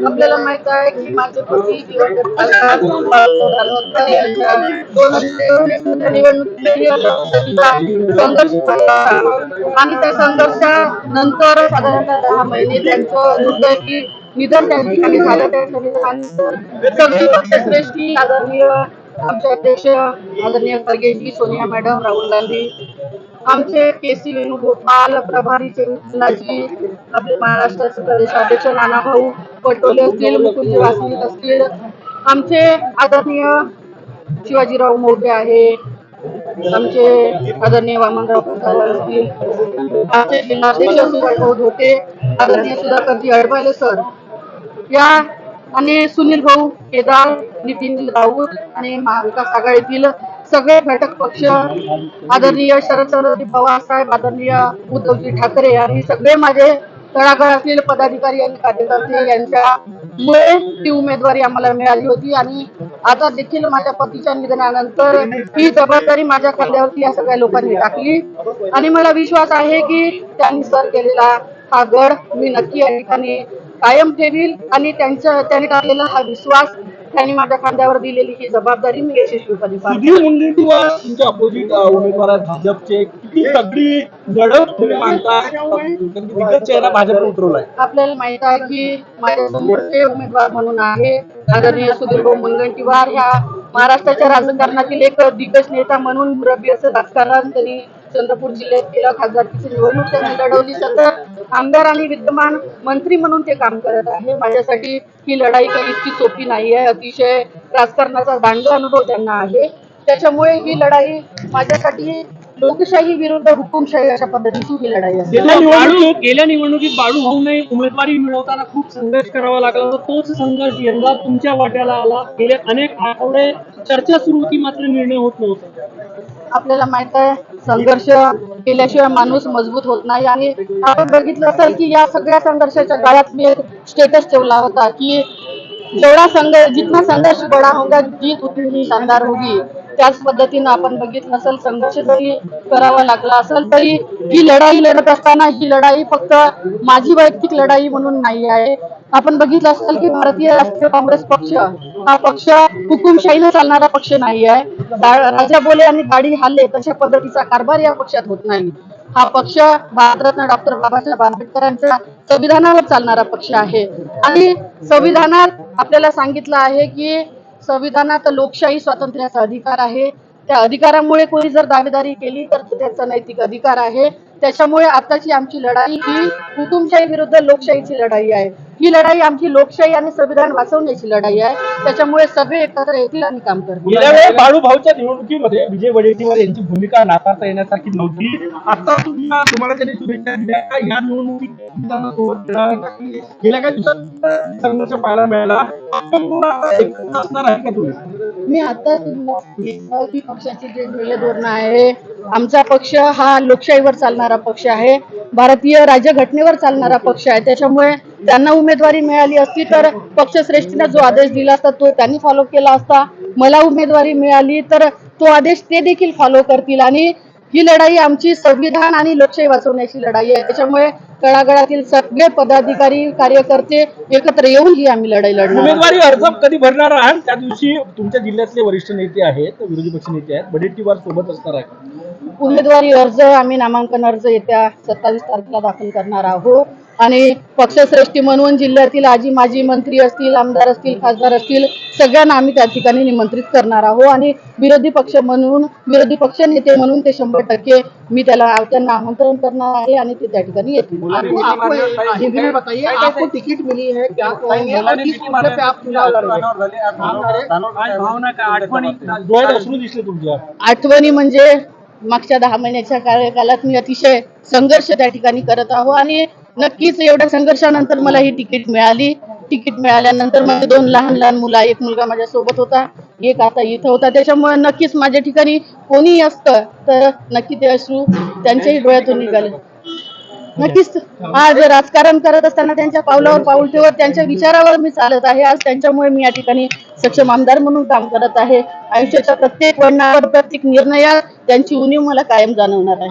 आपल्याला माहीत आहे की माझे पती संघर्ष आणि त्या संघर्षानंतर साधारणतः दहा महिने त्यांचं दुर्दैवी निधन त्या ठिकाणी झालं. त्या ठिकाणी सगळी पक्षश्रेष्ठी आदरणीय आमचे अध्यक्ष आदरणीय खरगेजी सोनिया मॅडम राहुल गांधी आमचे के सी वेणुगोपाल प्रभारी चंद्रजी आपले महाराष्ट्राचे प्रदेशाध्यक्ष नानाभाऊ पटोले असतील मुकुंद वासनिक असतील. आमचे आदरणीय शिवाजीराव मोठे आहे. आमचे आदरणीय वामनराव प्रसाद असतील. आमचे जिल्हाध्यक्ष सुभाषभाऊ धोटे आदरणीय सुधाकरजी अडवाले सर. या आणि सुनील भाऊ केदार नितीन राऊत आणि महाविकास आघाडीतील सगळे घटक पक्ष आदरणीय शरदचंद्रजी पवार साहेब आदरणीय उद्धवजी ठाकरे आणि सगळे माझे तळागाळातील पदाधिकारी आणि कार्यकर्ते यांच्यामुळे ती उमेदवारी आम्हाला मिळाली होती. आणि आता देखील माझ्या पतीच्या निधनानंतर ही जबाबदारी माझ्या खांद्यावरती या सगळ्या लोकांनी टाकली. आणि मला विश्वास आहे की त्यांनी सर केलेला हा गड मी नक्की या ठिकाणी कायम ठेवील आणि त्यांच्या त्यांनी टाकलेला हा विश्वास त्यांनी माझ्या खांद्यावर दिलेली ही जबाबदारी मी यशस्वीपणे पार पाडेल. सुधीर मुनगंटीवार तुमचे अपोजिट उमेदवार आहेत भाजपचे. किती तगडी लढत तुम्ही मानता दिग्गज चेहरा भाजप उतरवलाय. आपल्याला माहीत आहे की माझ्या समोरचे उमेदवार म्हणून आहे आदरणीय सुधीरभाऊ मुनगंटीवार. ह्या महाराष्ट्राच्या राजकारणातील एक दिग्गज नेता म्हणून मुरब्बी असं राजकारण त्यांनी चंद्रपूर जिल्ह्यात केलं खासदारकीची निवडणूक त्यांनी लढवली. सतत आमदार आणि विद्यमान मंत्री म्हणून ते काम करत आहे. माझ्यासाठी ही लढाई काही इतकी सोपी नाही आहे. अतिशय राजकारणाचा दांड अनुभव त्यांना आहे. त्याच्यामुळे ही लढाई माझ्यासाठी लोकशाही विरुद्ध हुकुमशाही अशा पद्धतीची ही लढाई आहे. गेल्या निवडणुकीत गेल्या निवडणुकीत बाळू उमेदवारी मिळवताना खूप संघर्ष करावा लागला होता. तोच संघर्ष यंदा तुमच्या वाट्याला आला. गेले अनेक आठवडे चर्चा सुरू होती मात्र निर्णय होत नव्हता. आपल्याला माहीत आहे संघर्ष केल्याशिवाय माणूस मजबूत होत नाही. आणि आपण बघितलं असेल की या सगळ्या संघर्षाच्या काळात मी एक स्टेटस ठेवला होता की जेवढा संघर्ष जितना संघर्ष बडा होगा जीत उतनी शानदार होगी। त्याच पद्धतीनं आपण बघितलं असेल संघर्ष जरी करावा लागला असेल तरी ही लढाई लढत असताना ही लढाई फक्त माझी वैयक्तिक लढाई म्हणून नाही आहे. आपण बघितलं असेल की भारतीय राष्ट्रीय काँग्रेस पक्ष हा पक्ष हुकुमशाहीनं चालणारा पक्ष नाही आहे. राजा बोले आणि गाडी हल्ले तशा पद्धतीचा कारभार या पक्षात होत नाही. हा पक्ष भारतरत्न डॉक्टर बाबासाहेब आंबेडकरांच्या संविधानावर चालणारा पक्ष आहे. आणि संविधानात आपल्याला सांगितलं आहे की संविधानात लोकशाही स्वातंत्र्याचा अधिकार आहे. त्या अधिकारामुळे कोणी जर दावेदारी केली तर त्याचा नैतिक अधिकार आहे. त्याच्यामुळे आताची आमची लढाई ही हुकुमशाही विरुद्ध लोकशाहीची लढाई आहे. ही लढाई आमची लोकशाही आणि संविधान वाचवण्याची लढाई आहे. त्याच्यामुळे सगळे एकत्र येतील आणि काम करतील बाळू भाऊच्या निवडणुकीमध्ये विजय वडेट्टीवार यांची भूमिका नाकारता येण्यासारखी नव्हती. आता तुम्हाला तुम्हाला त्यांनी शुभेच्छा दिल्या? या निवडणुकीत? गेल्या काही दिवसात संघर्ष पाहायला मिळाला. मी आता पक्षाचे जे ध्येय धोरण आहे आमचा पक्ष हा लोकशाहीवर चालणारा पक्ष आहे. भारतीय राज्यघटनेवर चालणारा पक्ष आहे. त्याच्यामुळे त्यांना उमेदवारी मिळाली असती तर पक्षश्रेष्ठीने जो आदेश दिला असता तो त्यांनी फॉलो केला असता. मला उमेदवारी मिळाली तर तो आदेश ते देखील फॉलो करतील. आणि ही लढाई आमची संविधान आणि लोकशाही वाचवण्याची लढाई आहे. त्याच्यामुळे तळागाळातील सगळे पदाधिकारी कार्यकर्ते एकत्र येऊन ही आम्ही लढाई लढणार. उमेदवारी अर्ज कधी भरणार आहात? त्या दिवशी तुमच्या जिल्ह्यातले वरिष्ठ नेते आहेत विरोधी पक्ष नेते आहेत. वडेट्टीवार सोबत असणार आहे उमेदवारी अर्ज आम्ही नामांकन अर्ज येत्या सत्तावीस तारखेला दाखल करणार आहोत. आणि पक्षश्रेष्ठी म्हणून जिल्ह्यातील आजी माजी मंत्री असतील आमदार असतील खासदार असतील सगळ्यांना आम्ही त्या ठिकाणी निमंत्रित करणार आहोत. आणि विरोधी पक्ष म्हणून विरोधी पक्ष नेते म्हणून ते शंभर टक्के मी त्याला त्यांना आमंत्रण करणार आहे आणि ते त्या ठिकाणी येतील. हिंदी में बताइए आपको टिकट मिली है क्या? कहेंगे और किस मुद्दे पे आप चुनाव लड़ रहे भावना का आठवणी? डोळ्यात अश्रू दिसले तुमच्या. आठवणी म्हणजे मागच्या दहा महिन्याच्या कार्यकालात मी अतिशय संघर्ष त्या ठिकाणी करत आहो आणि नक्कीच एवढ्या संघर्षानंतर मला ही तिकीट मिळाली. तिकीट मिळाल्यानंतर माझे दोन लहान लहान मुलं एक मुलगा माझ्या सोबत होता एक आता इथं होता. त्याच्यामुळे नक्कीच माझ्या ठिकाणी कोणीही असतं तर नक्की ते अश्रू त्यांच्याही डोळ्यातून निघाले. नक्कीच आज राजकारण करत असताना त्यांच्या पावलावर पाऊल ठेवत त्यांच्या विचारावर मी चालत आहे. आज त्यांच्यामुळे मी या ठिकाणी सक्षम आमदार म्हणून काम करत आहे. आयुष्याच्या प्रत्येक वळणावर प्रत्येक निर्णयात त्यांची उणीव मला कायम जाणवणार आहे.